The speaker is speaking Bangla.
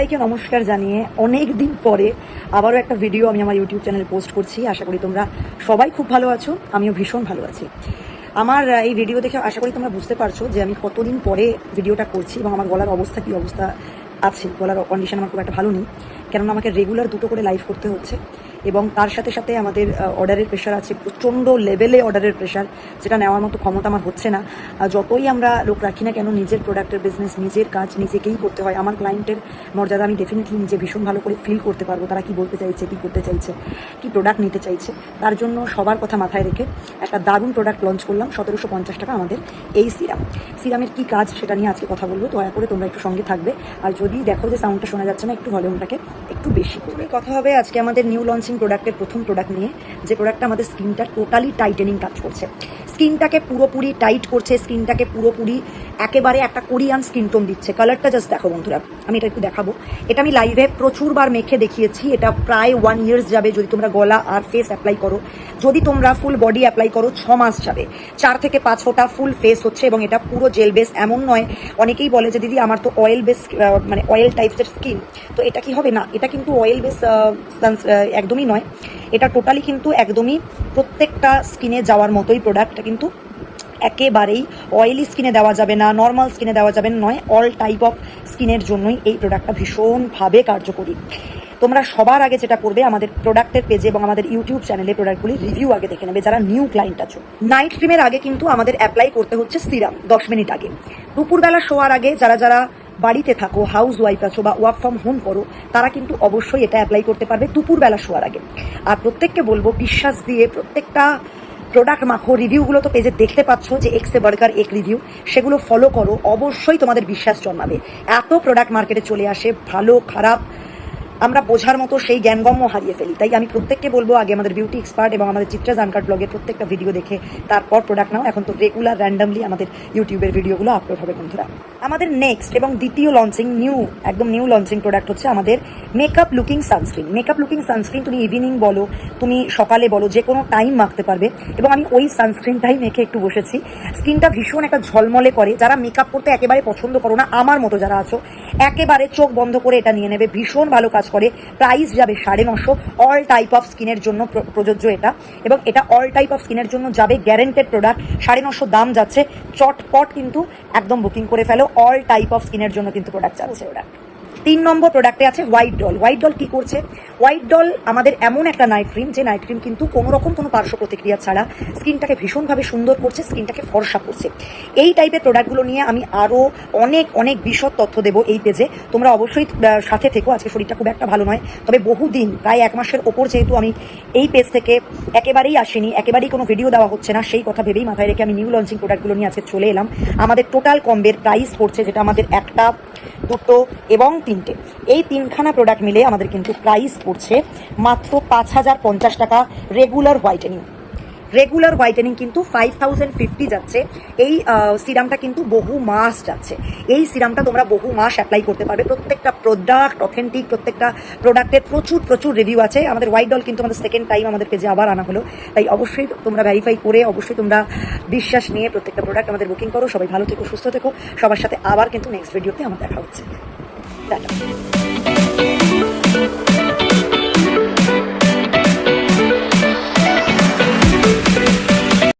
সবাইকে নমস্কার জানিয়ে অনেক দিন পরে আবারও একটা ভিডিও আমি আমার ইউটিউব চ্যানেলে পোস্ট করছি। আশা করি তোমরা সবাই খুব ভালো আছো, আমিও ভীষণ ভালো আছি। আমার এই ভিডিও দেখে আশা করি তোমরা বুঝতে পারছ যে আমি কতদিন পরে ভিডিওটা করছি এবং আমার গলার অবস্থা কী অবস্থা আছে, গলার কন্ডিশন আমার খুব একটা ভালো নেই। কেননা আমাকে রেগুলার দুটো করে লাইভ করতে হচ্ছে। এবং তার সাথে সাথে আমাদের অর্ডারের প্রেশার আছে, প্রচণ্ড লেভেলে অর্ডারের প্রেশার যেটা নেওয়ার মতো ক্ষমতা আমার হচ্ছে না। যতই আমরা লোক রাখি না কেন, নিজের প্রোডাক্টের বিজনেস নিজের কাজ নিজেকেই করতে হয়। আমার ক্লায়েন্টের মর্যাদা আমি ডেফিনেটলি নিজে ভীষণ ভালো করে ফিল করতে পারব, তারা কি বলতে চাইছে, কি করতে চাইছে, কি প্রোডাক্ট নিতে চাইছে। তার জন্য সবার কথা মাথায় রেখে একটা দারুণ প্রোডাক্ট লঞ্চ করলাম, সতেরোশো পঞ্চাশ টাকা আমাদের এই সিরাম সিরামের কি কাজ সেটা নিয়ে আজকে কথা বলব, দয়া করে তোমরা একটু সঙ্গে থাকবে। আর যদি দেখো যে সাউন্ডটা শোনা যাচ্ছে না, একটু ভলিউমটাকে একটু বেশি করবে কথা হবে। আজকে আমাদের নিউ লঞ্চিং প্রোডাক্টের প্রথম প্রোডাক্ট নিয়ে, যে প্রোডাক্টটা আমাদের স্কিনটা টোটালি টাইটেনিং কাজ করছে। স্কিনটাকে পুরোপুরি টাইট করছে স্কিনটাকে পুরোপুরি একেবারে একটা কোরিয়ান স্কিন টোন দিচ্ছে। কালারটা জাস্ট দেখো বন্ধুরা, আমি এটা একটু দেখাবো। এটা আমি লাইভে প্রচুরবার মেখে দেখিয়েছি। এটা প্রায় ওয়ান ইয়ার্স যাবে যদি তোমরা গলা আর ফেস অ্যাপ্লাই করো। যদি তোমরা ফুল বডি অ্যাপ্লাই করো, ছ মাস যাবে। চার থেকে পাঁচ ফোঁটা ফুল ফেস হচ্ছে এবং এটা পুরো জেল বেস এমন নয়। অনেকেই বলে যে, দিদি, আমার তো অয়েল বেস মানে অয়েল টাইপসের স্কিন তো এটা কি হবে? না, এটা কিন্তু অয়েল বেস একদমই নয়। এটা টোটালি কিন্তু একদমই প্রত্যেকটা স্কিনে যাওয়ার মতোই প্রোডাক্টটা কিন্তু একেবারেই অয়েলি স্কিনে দেওয়া যাবে না নর্মাল স্কিনে দেওয়া যাবে নয় অল টাইপ অফ স্কিনের জন্যই এই প্রোডাক্টটা ভীষণভাবে কার্যকরী। তোমরা সবার আগে যেটা করবে, আমাদের প্রোডাক্টের পেজে এবং আমাদের ইউটিউব চ্যানেলে প্রোডাক্টগুলি রিভিউ আগে দেখে নেবে যারা নিউ ক্লায়েন্ট আছো। নাইট ক্রিমের আগে কিন্তু আমাদের অ্যাপ্লাই করতে হচ্ছে সিরাম দশ মিনিট আগে। দুপুরবেলা শোয়ার আগে যারা যারা বাড়িতে থাকো হাউস ওয়াইফ আছো বা ওয়ার্ক ফ্রম হোম করো, তারা কিন্তু অবশ্যই এটা অ্যাপ্লাই করতে পারবে দুপুরবেলা শোয়ার আগে। আর প্রত্যেককে বলব, বিশ্বাস দিয়ে প্রত্যেকটা প্রোডাক্ট মাখো রিভিউগুলো তো পেজে দেখতে পাচ্ছ যে এক্সে বার্গার এক রিভিউ সেগুলো ফলো করো, অবশ্যই তোমাদের বিশ্বাস জন্মাবে। এত প্রোডাক্ট মার্কেটে চলে আসে, ভালো, খারাপ আমরা বোঝার মতো সেই জ্ঞানগম্য হারিয়ে ফেলি। তাই আমি প্রত্যেককে বলব, আগে আমাদের বিউটি এক্সপার্ট এবং আমাদের চিত্রা জানকার ব্লগের প্রত্যেকটা ভিডিও দেখে, তারপর প্রোডাক্ট নাও। এখন তো রেগুলার র্যান্ডামলি আমাদের ইউটিউবের ভিডিওগুলো আপলোড হবে, বন্ধুরা। আমাদের নেক্সট এবং দ্বিতীয় লঞ্চিং নিউ একদম নিউ লঞ্চিং প্রোডাক্ট হচ্ছে আমাদের makeup looking sunscreen makeup looking sunscreen তুমি ইভিনিং বলো, তুমি সকালে বলো, যে কোনো টাইম মাখতে পারবে। এবং আমি ওই সানস্ক্রিনটাই মেখে একটু বসেছি। স্কিনটা ভীষণ একটা ঝলমলে করে। যারা মেকআপ করতে একেবারে পছন্দ করো না, আমার মতো যারা আছো, একেবারে চোখ বন্ধ করে এটা নিয়ে নেবে। ভীষণ ভালো কাজ করে। প্রাইস যাবে সাড়ে নশো। অল টাইপ অফ স্কিনের জন্য প্রযোজ্য এটা। এবং এটা অল টাইপ অফ স্কিনের জন্য যাবে গ্যারেন্টেড প্রোডাক্ট সাড়ে নশো দাম যাচ্ছে। চটপট কিন্তু একদম বুকিং করে ফেলো। অল টাইপ অফ স্কিনের জন্য কিন্তু প্রোডাক্ট চাচ্ছে ওটা তিন নম্বর প্রোডাক্টে আছে হোয়াইট ডল হোয়াইট ডল কি করছে? হোয়াইট ডল আমাদের এমন একটা নাইট ক্রিম যে নাইট ক্রিম কিন্তু কোনো রকম কোনো পার্শ্ব প্রতিক্রিয়া ছাড়া স্কিনটাকে ভীষণভাবে সুন্দর করছে, স্কিনটাকে ফর্সা করছে। এই টাইপের প্রোডাক্টগুলো নিয়ে আমি আরও অনেক অনেক বিশদ তথ্য দেবো এই পেজে তোমরা অবশ্যই সাথে থেকো। আজকে শরীরটা খুব একটা ভালো নয়। তবে বহুদিন, প্রায় এক মাসের ওপর যেহেতু আমি এই পেজ থেকে একেবারেই আসিনি, একেবারেই কোনো ভিডিও দেওয়া হচ্ছে না, সেই কথা ভেবেই মাথায় রেখে আমি নিউ লঞ্চিং প্রোডাক্টগুলো নিয়ে আজকে চলে এলাম। আমাদের টোটাল কম্বের প্রাইস পড়ছে, যেটা আমাদের একটা দুটো এবং তিনটে। এই তিনখানা প্রোডাক্ট মিলে আমাদের কিন্তু প্রাইস পড়ছে মাত্র পাঁচ হাজার পঞ্চাশ টাকা রেগুলার হোয়াইটেনিং রেগুলার হোয়াইটেনিং কিন্তু ফাইভ থাউজেন্ড ফিফটি যাচ্ছে। এই সিরামটা কিন্তু বহু মাস যাচ্ছে। এই সিরামটা তোমরা বহু মাস অ্যাপ্লাই করতে পারবে। প্রত্যেকটা প্রোডাক্ট অথেন্টিক প্রত্যেকটা প্রোডাক্টের প্রচুর প্রচুর রিভিউ আছে। আমাদের হোয়াইট ডল কিন্তু আমাদের সেকেন্ড টাইম আমাদের পেজে আবার আনা হলো। তাই অবশ্যই তোমরা ভেরিফাই করে, অবশ্যই তোমরা বিশ্বাস নিয়ে প্রত্যেকটা প্রোডাক্ট আমাদের বুকিং করো। সবাই ভালো থেকো, সুস্থ থেকো। সবার সাথে আবার কিন্তু নেক্সট ভিডিওতে আমার দেখা হচ্ছে। টাটা।